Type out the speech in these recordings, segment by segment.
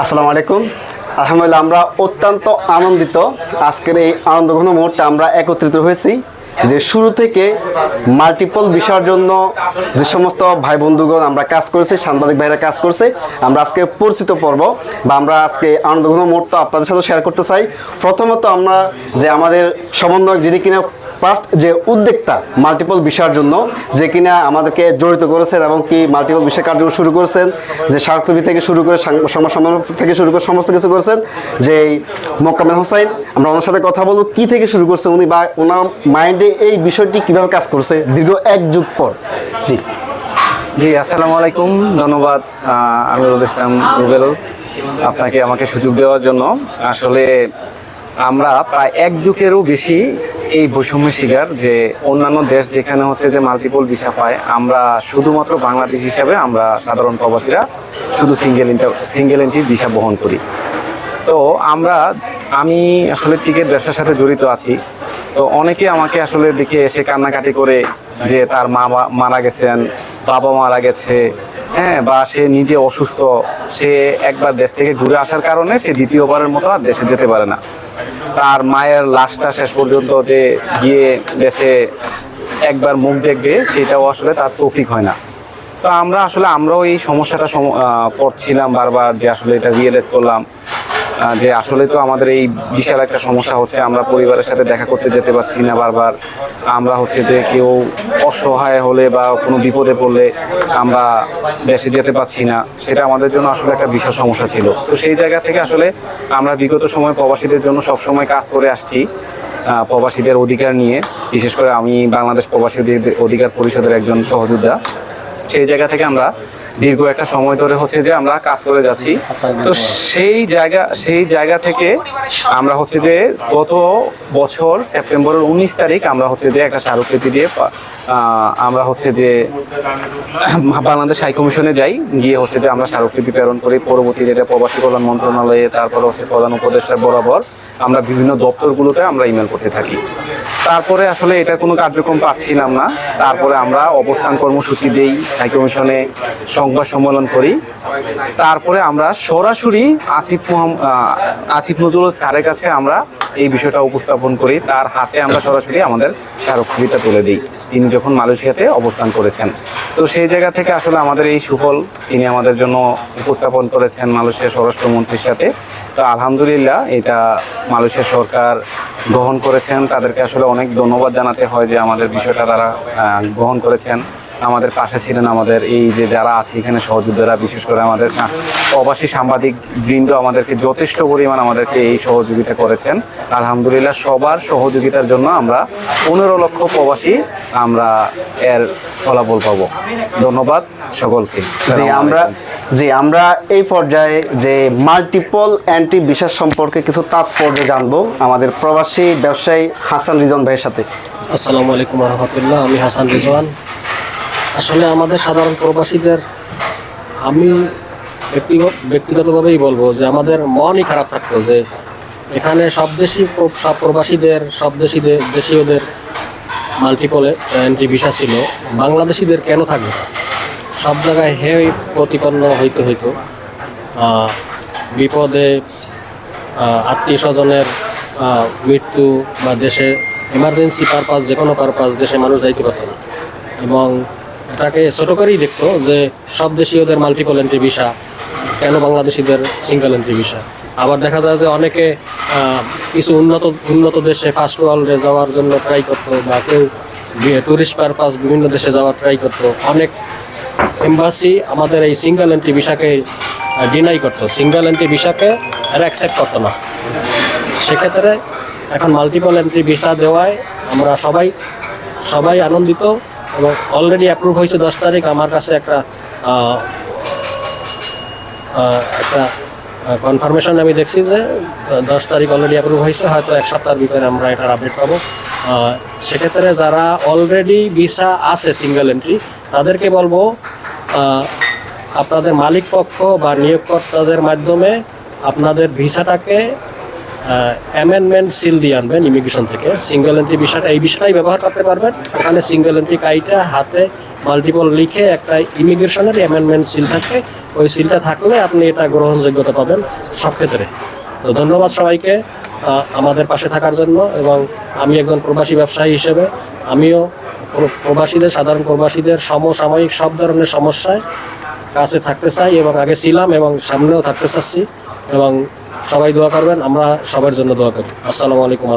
আসসালামু আলাইকুম। আলহামদুলিল্লাহ, আমরা অত্যন্ত আনন্দিত। আজকের এই আনন্দঘন মুহূর্তে আমরা একত্রিত হয়েছি যে শুরু থেকে মাল্টিপল বিষয়ের জন্য যে সমস্ত ভাই বন্ধুগণ আমরা কাজ করেছি, সাংবাদিক ভাইরা কাজ করছে, আমরা আজকে পরিচিত পর্ব বা আমরা আজকে আনন্দঘন মুহূর্ত আপনাদের সাথে শেয়ার করতে চাই। প্রথমত আমরা যে আমাদের সমন্বয়ক যিনি কিনা ফার্স্ট যে উদ্যোক্তা মাল্টিপল বিষয়ের জন্য, যে কিনা আমাদেরকে জড়িত করেছেন এবং কি মাল্টিপল বিষয় কার্যক্রম শুরু করেছেন, যে স্মারকলিপি থেকে শুরু করে সমাজ থেকে শুরু করে সমস্ত কিছু করেছেন, যে মোকামেল হোসাইন, আমরা ওনার সাথে কথা বলব, কি থেকে শুরু করছে উনি বা ওনার মাইন্ডে এই বিষয়টি কীভাবে কাজ করছে দীর্ঘ এক যুগ পর। জি। জি, আসসালামু আলাইকুম, ধন্যবাদ আমিরুল ইসলাম রুবেল, আপনাকে আমাকে সুযোগ দেওয়ার জন্য। আসলে আমরা প্রায় এক যুগেরও বেশি এই বৈষম্য শিকার যে অন্যান্য দেশ যেখানে হচ্ছে যে মাল্টিপল ভিসা পায়, আমরা শুধুমাত্র বাংলাদেশ হিসাবে আমরা সাধারণ প্রবাসীরা শুধু সিঙ্গেল সিঙ্গেল এন্ট্রি ভিসা বহন করি। তো আমরা, আমি আসলে টিকিট ব্যবসার সাথে জড়িত আছি। তো অনেকে আমাকে আসলে দেখে এসে কান্নাকাটি করে যে তার মা মারা গেছেন, বাবা মারা গেছে হ্যাঁ বা সে নিজে অসুস্থ, সে একবার দেশ থেকে ঘুরে আসার কারণে সে দ্বিতীয়বারের মতো আর দেশে যেতে পারে না। তার মায়ের লাশটা শেষ পর্যন্ত যে গিয়ে দেশে একবার মুখ দেখবে, সেটাও আসলে তার তৌফিক হয় না। তো আমরা আসলে, আমরাও এই সমস্যাটা সম- পড়ছিলাম বারবার যে আসলে এটা রিয়েলাইজ করলাম। যে আসলে তো আমাদের এই বিশাল একটা সমস্যা হচ্ছে, আমরা পরিবারের সাথে দেখা করতে যেতে পারছি না বারবার। আমরা হচ্ছে যে কেউ অসহায় হলে বা কোনো বিপদে পড়লে আমরা দেশে যেতে পারছি না। সেটা আমাদের জন্য আসলে একটা বিশাল সমস্যা ছিল। তো সেই জায়গা থেকে আসলে আমরা বিগত সময় প্রবাসীদের জন্য সবসময় কাজ করে আসছি প্রবাসীদের অধিকার নিয়ে। বিশেষ করে আমি বাংলাদেশ প্রবাসীদের অধিকার পরিষদের একজন সহযোদ্ধা। সেই জায়গা থেকে আমরা দীর্ঘ একটা সময় ধরে হচ্ছে যে আমরা কাজ করে যাচ্ছি। তো সেই জায়গা সেই জায়গা থেকে আমরা হচ্ছে যে গত বছর সেপ্টেম্বরের উনিশ তারিখ আমরা হচ্ছে যে একটা স্মারকলিপি দিয়ে আমরা হচ্ছে যে বাংলাদেশ হাই কমিশনে যাই। গিয়ে হচ্ছে যে আমরা স্মারকলিপি প্রেরণ করি। পরবর্তীতে এটা প্রবাসী কল্যাণ মন্ত্রণালয়ে, তারপর হচ্ছে প্রধান উপদেষ্টা বরাবর আমরা বিভিন্ন দপ্তরগুলোতে আমরা ইমেল করতে থাকি। তারপরে আসলে এটা কোনো কার্যক্রম পাচ্ছিলাম না। তারপরে আমরা অবস্থান কর্মসূচি দেই, হাই কমিশনে সংবাদ সম্মেলন করি। তারপরে আমরা সরাসরি আসিফ আসিফ নজরুল স্যারের কাছে আমরা এই বিষয়টা উপস্থাপন করি। তার হাতে আমরা সরাসরি আমাদের স্মারক তুলে দিই। তিনি যখন মালয়েশিয়াতে অবস্থান করেছেন। তো সেই জায়গা থেকে আসলে আমাদের এই সুফল তিনি আমাদের জন্য উপস্থাপন করেছেন মালয়েশিয়ার স্বরাষ্ট্রমন্ত্রীর সাথে। তো আলহামদুলিল্লাহ এটা মালয়েশিয়া সরকার গ্রহণ করেছেন। তাদেরকে আসলে অনেক ধন্যবাদ জানাতে হয় যে আমাদের বিষয়টা তারা গ্রহণ করেছেন। আমাদের পাশে ছিলেন আমাদের এই যে যারা আছে এখানে সহযোদ্ধারা বিশেষ করে আমাদের প্রবাসী সাংবাদিক বৃন্দ আমাদেরকে যথেষ্ট পরিমাণ আমাদেরকে এই সহযোগিতা করেছেন। আলহামদুলিল্লাহ সবার সহযোগিতার জন্য আমরা পনেরো লক্ষ প্রবাসী আমরা এর ফলাফল পাবো। ধন্যবাদ সকলকে। জি আমরা জি আমরা এই পর্যায়ে যে মাল্টিপল অ্যান্টি বিশ্বাস সম্পর্কে কিছু তাৎপর্য জানব আমাদের প্রবাসী ব্যবসায়ী হাসান রিজন ভাইয়ের সাথে। আসসালামু আলাইকুম রহমতুল্লাহ আমি হাসান রিজওয়ান আসলে আমাদের সাধারণ প্রবাসীদের, আমি ব্যক্তিগত ব্যক্তিগতভাবেই বলব যে আমাদের মনই খারাপ থাকতো যে এখানে সব দেশি সব প্রবাসীদের, সব দেশিদের দেশীয়দের মাল্টিপল এন্ট্রি ভিসা ছিল। বাংলাদেশিদের কেন থাকবে? সব জায়গায় হে প্রতিপন্ন হইতে হইতো। বিপদে আত্মীয় স্বজনের মৃত্যু বা দেশে ইমার্জেন্সি পারপাস যে কোনো পারপাস দেশে মানুষ যাইতে পারতো এবং এটাকে ছোট করেই দেখতো যে সব দেশীয়দের মাল্টিপল এন্ট্রি ভিসা কেন বাংলাদেশিদের সিঙ্গেল এন্ট্রি ভিসা আবার দেখা যায় যে অনেকে কিছু উন্নত উন্নত দেশে ফার্স্ট ওয়ার্ল্ডে যাওয়ার জন্য ট্রাই করতো বা কেউ টুরিস্ট পারপাস বিভিন্ন দেশে যাওয়ার ট্রাই করতো। অনেক এম্বাসি আমাদের এই সিঙ্গেল এন্ট্রি ভিসাকে ডিনাই করতো। সিঙ্গেল এন্ট্রি ভিসাকে এরা অ্যাকসেপ্ট করতো না। সেক্ষেত্রে এখন মাল্টিপল এন্ট্রি ভিসা দেওয়ায় আমরা সবাই সবাই আনন্দিত। এবং অলরেডি অ্যাপ্রুভ হয়েছে দশ তারিখ। আমার কাছে একটা একটা কনফার্মেশন আমি দেখছি যে দশ তারিখ অলরেডি অ্যাপ্রুভ হয়েছে। হয়তো এক সপ্তাহের ভিতরে আমরা এটার আপডেট পাবো। সেক্ষেত্রে যারা অলরেডি ভিসা আছে সিঙ্গেল এন্ট্রি তাদেরকে বলব আপনাদের মালিক পক্ষ বা নিয়োগকর্তাদের মাধ্যমে আপনাদের ভিসাটাকে অ্যামেন্ডমেন্ট সিল দিয়ে আনবেন ইমিগ্রেশন থেকে। সিঙ্গেল এন্ট্রি ভিসাটা এই বিষয়টাই ব্যবহার করতে পারবেন। ওখানে সিঙ্গেল এন্ট্রি কাইটা হাতে মাল্টিপল লিখে একটা ইমিগ্রেশনের অ্যামেন্ডমেন্ট সিল থাকে। ওই সিলটা থাকলে আপনি এটা গ্রহণযোগ্যতা পাবেন সব ক্ষেত্রে। তো ধন্যবাদ সবাইকে আমাদের পাশে থাকার জন্য এবং আমি একজন প্রবাসী ব্যবসায়ী হিসেবে, আমিও প্রবাসীদের, সাধারণ প্রবাসীদের সমসাময়িক সব ধরনের সমস্যায় কাছে থাকতে চাই এবং আগে ছিলাম এবং সামনেও থাকতে চাচ্ছি এবং সবাই দোয়া করবেন, আমরা সবার জন্য দোয়া করি। আসসালামু আলাইকুম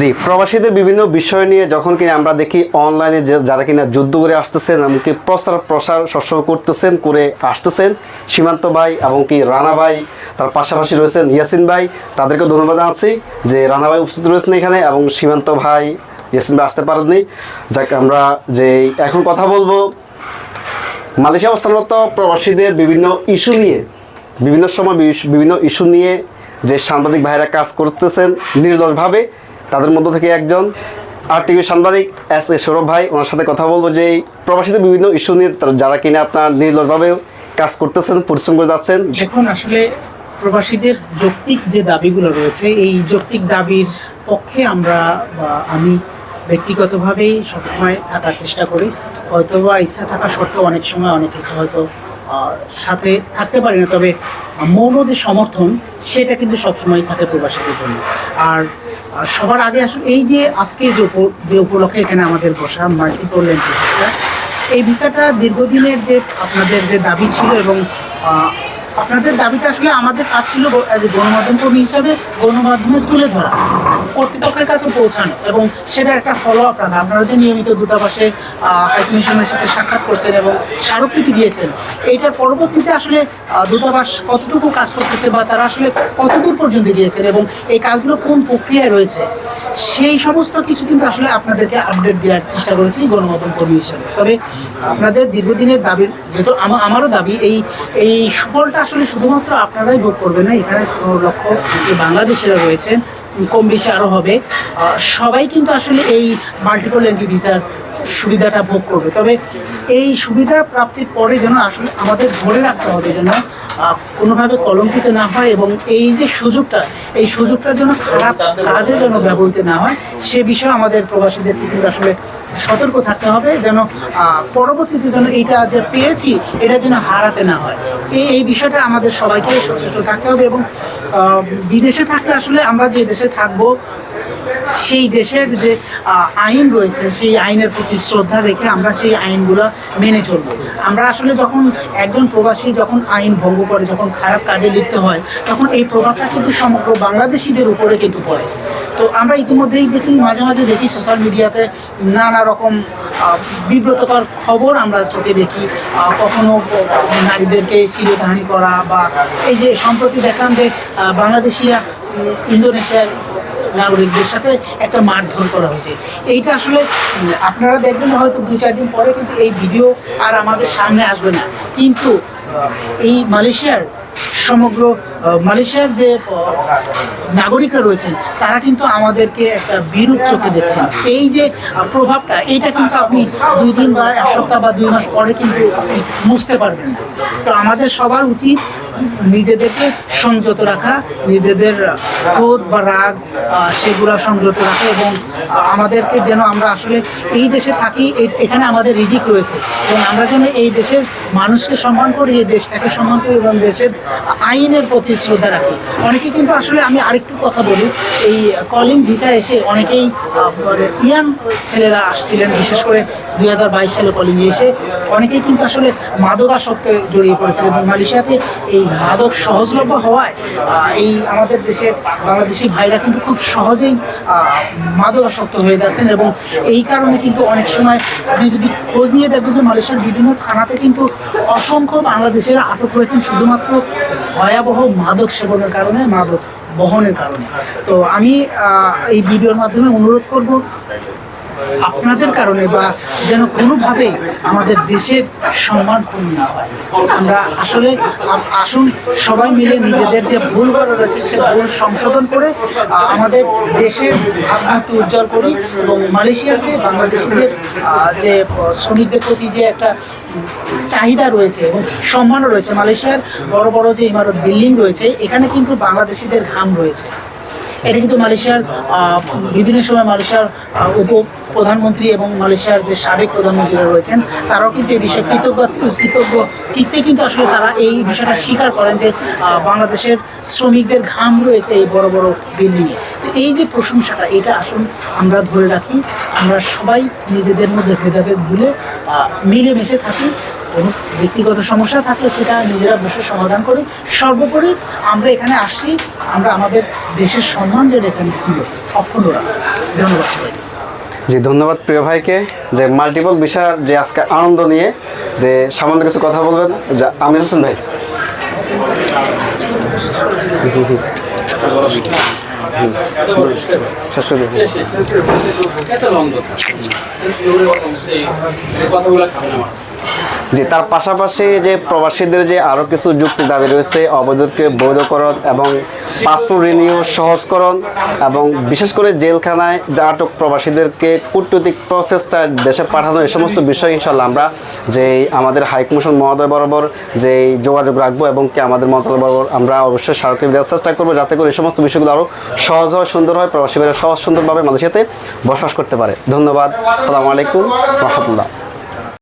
জি, প্রবাসীদের বিভিন্ন বিষয় নিয়ে যখন কিনা আমরা দেখি অনলাইনে যারা কিনা যুদ্ধ করে আসতেছেন, এমনকি প্রচার প্রসার সবসময় করতেছেন, করে আসতেছেন, সীমান্ত ভাই এবং কি রানা ভাই, তার পাশাপাশি রয়েছেন ইয়াসিন ভাই তাদেরকে ধন্যবাদ জানাচ্ছি যে রানা ভাই উপস্থিত রয়েছেন এখানে এবং সীমান্ত ভাই, ইয়াসিন ভাই আসতে পারেননি। যাক, আমরা যে এখন কথা বলব, মালয়েশিয়া অবস্থানরত প্রবাসীদের বিভিন্ন ইস্যু নিয়ে। বিভিন্ন সময় বিভিন্ন ইস্যু নিয়ে যে সাংবাদিক ভাইরা কাজ করতেছেন নির্দোষভাবে, তাদের মধ্য থেকে একজন আর টিভি সাংবাদিক এস এ সৌরভ ভাই, ওনার সাথে কথা বলব যে প্রবাসীদের বিভিন্ন ইস্যু নিয়ে যারা কিনা আপনার নির্দোষভাবে কাজ করতেছেন, পরিশ্রম করে যাচ্ছেন। দেখুন, আসলে প্রবাসীদের যৌক্তিক যে দাবিগুলো রয়েছে, এই যৌক্তিক দাবির পক্ষে আমরা বা আমি ব্যক্তিগতভাবেই সবসময় থাকার চেষ্টা করি। হয়তো বা ইচ্ছা থাকা সত্ত্বেও অনেক সময় অনেক কিছু হয়তো সাথে থাকতে পারি না, তবে মৌন যে সমর্থন, সেটা কিন্তু সবসময় থাকে প্রবাসীদের জন্য। আর সবার আগে আসলে এই যে আজকে যে যে উপলক্ষে এখানে আমাদের বসা মাল্টিপল এন্ট্রি ভিসা, এই ভিসাটা দীর্ঘদিনের যে আপনাদের যে দাবি ছিল এবং আপনাদের দাবিটা আসলে আমাদের কাজ ছিল গণমাধ্যম কর্মী হিসাবে গণমাধ্যমে তুলে ধরা, কর্তৃপক্ষের কাছে পৌঁছানো এবং সেটা একটা ফলো আপ রাখা। আপনারা যে নিয়মিত দূতাবাসে হাইকমিশনের সাথে সাক্ষাৎ করছেন এবং স্মারকলিপি দিয়েছেন, এইটার পরবর্তীতে আসলে দূতাবাস কতটুকু কাজ করতেছে বা তারা আসলে কতদূর পর্যন্ত গিয়েছেন এবং এই কাজগুলো কোন প্রক্রিয়ায় রয়েছে? সেই সমস্ত কিছু কিন্তু আসলে আপনাদেরকে আপডেট দেওয়ার চেষ্টা করেছি গণমাধ্যম কর্মী হিসাবে। তবে আপনাদের দীর্ঘদিনের দাবির যেহেতু আমা- আমারও দাবি, এই এই সুফলটা আসলে শুধুমাত্র আপনারাই ভোগ করবেন না, এখানে পনেরো লক্ষ যে বাংলাদেশিরা রয়েছেন কম বেশি আরও হবে সবাই কিন্তু আসলে এই মাল্টিপল এন্ট্রি ভিসার সুবিধাটা ভোগ করবে। তবে এই সুবিধা প্রাপ্তির পরে যেন আসলে আমাদের ধরে রাখতে হবে যেন কোনোভাবে কলঙ্কিত না হয় এবং এই যে সুযোগটা, এই সুযোগটা যেন খারাপ কাজে যেন ব্যবহৃত না হয়, সে বিষয়ে আমাদের প্রবাসীদের কিন্তু আসলে সতর্ক থাকতে হবে যেন পরবর্তীতে যেন এইটা যে পেয়েছি, এটা যেন হারাতে না হয়। এই এই বিষয়টা আমাদের সবাইকে সচেষ্ট থাকতে হবে এবং বিদেশে থাকলে আসলে আমরা যে দেশে থাকব সেই দেশের যে আইন রয়েছে সেই আইনের প্রতি শ্রদ্ধা রেখে আমরা সেই আইনগুলো মেনে চলবো। আমরা আসলে যখন একজন প্রবাসী যখন আইন ভঙ্গ করে যখন খারাপ কাজে লিপ্ত হয় তখন এই প্রভাবটা কিন্তু সমগ্র বাংলাদেশিদের উপরে কিন্তু পড়ে। তো আমরা ইতিমধ্যেই দেখি মাঝে মাঝে দেখি সোশ্যাল মিডিয়াতে নানা রকম বিব্রতকর খবর আমরা চোখে দেখি। কখনো নারীদেরকে শিরোধারী করা বা এই যে সম্প্রতি দেখলাম যে আহ, বাংলাদেশিরা ইন্দোনেশিয়ার নাগরিকদের সাথে একটা মারধর করা হয়েছে। এইটা আসলে আপনারা দেখবেন হয়তো দু চার দিন পরে কিন্তু এই ভিডিও আর আমাদের সামনে আসবে না। কিন্তু এই মালয়েশিয়ার সমগ্র মালয়েশিয়ার যে নাগরিকরা রয়েছেন, তারা কিন্তু আমাদেরকে একটা বিরূপ চোখে দেখছেন। এই যে প্রভাবটা, এইটা কিন্তু আপনি দুই দিন বা এক সপ্তাহ বা দুই মাস পরে কিন্তু আপনি মুছতে পারবেন না। তো আমাদের সবার উচিত নিজেদেরকে সংযত রাখা, নিজেদের ক্রোধ বা রাগ সেগুলা সংযত রাখা এবং আমাদেরকে যেন আমরা আসলে এই দেশে থাকি এখানে আমাদের রিজিক রয়েছে। এবং আমরা যেন এই দেশের মানুষকে সম্মান করি, এই দেশটাকে সম্মান করি এবং দেশের আইনের প্রতি শ্রদ্ধা রাখি। অনেকে কিন্তু আসলে আমি আরেকটু কথা বলি, এই কলিং ভিসা এসে অনেকেই ইয়াং ছেলেরা আসছিলেন, বিশেষ করে দুই হাজার বাইশ সালে কলিং এসে। অনেকেই কিন্তু আসলে মাদকাসক্তে জড়িয়ে পড়েছিলেন এবং মালয়েশিয়াতে এই মাদক সহজলভ্য হওয়ায় এই আমাদের দেশের বাংলাদেশি ভাইরা কিন্তু খুব সহজেই মাদকাসক্ত হয়ে যাচ্ছেন এবং এই কারণে কিন্তু অনেক সময় আপনি যদি খোঁজ নিয়ে দেখবেন যে মালয়েশিয়ার বিভিন্ন থানাতে কিন্তু অসংখ্য বাংলাদেশের আটক হয়েছেন শুধুমাত্র ভয়াবহ মাদক সেবনের কারণে, মাদক বহনের কারণে। তো আমি এই ভিডিওর মাধ্যমে অনুরোধ করব আপনাদের কারণে বা যেন কোনোভাবে আমাদের দেশের সম্মান ক্ষুণ্ণ না হয়। আমরা আসলে আসুন সবাই মিলে নিজেদের যে ভুল রয়েছে সে ভুল সংশোধন করে আমাদের দেশের ভাবমূর্তি উজ্জ্বল করি এবং মালয়েশিয়াকে, বাংলাদেশিদের যে শ্রমিকদের প্রতি যে একটা চাহিদা রয়েছে এবং সম্মানও রয়েছে, মালয়েশিয়ার বড় বড় যে ইমারত বিল্ডিং রয়েছে, এখানে কিন্তু বাংলাদেশিদের ঘাম রয়েছে। এটা কিন্তু মালয়েশিয়ার বিভিন্ন সময় মালয়েশিয়ার উপ প্রধানমন্ত্রী এবং মালয়েশিয়ার যে সাবেক প্রধানমন্ত্রীরা রয়েছেন, তারাও কিন্তু এই বিষয়ে কৃতজ্ঞ কৃতজ্ঞ চিত্তে কিন্তু আসলে তারা এই বিষয়টা স্বীকার করেন যে বাংলাদেশের শ্রমিকদের ঘাম রয়েছে এই বড় বড় বিল্ডিংয়ে। এই যে প্রশংসাটা, এটা আসুন আমরা ধরে রাখি, আমরা সবাই নিজেদের মধ্যে ভেদাভেদ ভুলে মিলেমিশে থাকি। ব্যক্তিগত সমস্যা থাকলে সেটা নিজেরা বসে সমাধান করি সর্বোপরি আমরা এখানে আসছি আমরা আমাদের দেশের সম্মান যেটা এখানে অক্ষুণ্ণ রাখা ধন্যবাদ সবাইকে। জি ধন্যবাদ প্রিয় ভাইকে। যে মাল্টিপল বিষয়ের যে আজকে আনন্দ নিয়ে যে সামান্য কিছু কথা বলবেন যা আমির হোসেন ভাই। শেষ। জি তার পাশাপাশি যে প্রবাসীদের যে আরও কিছু যুক্তি দাবি রয়েছে, অবৈধকে বৈধকরণ এবং পাসপোর্ট রিনিউ সহজকরণ এবং বিশেষ করে জেলখানায় যে আটক প্রবাসীদেরকে কূটনৈতিক প্রসেসটা দেশে পাঠানো এই সমস্ত বিষয় ইনশাল্লাহ আমরা যে আমাদের হাইকমিশন মহোদয় বরাবর যে যোগাযোগ রাখব এবং কি আমাদের মন্ত্রণালয় বরাবর আমরা অবশ্যই স্মারকলিপি দেওয়ার চেষ্টা করব যাতে করে এই সমস্ত বিষয়গুলো আরও সহজ হয়, সুন্দর হয় প্রবাসীরা সহজ, সুন্দরভাবে মানুষের সাথে বসবাস করতে পারে। ধন্যবাদ। সালামু আলাইকুম। রহমতুল্লাহ।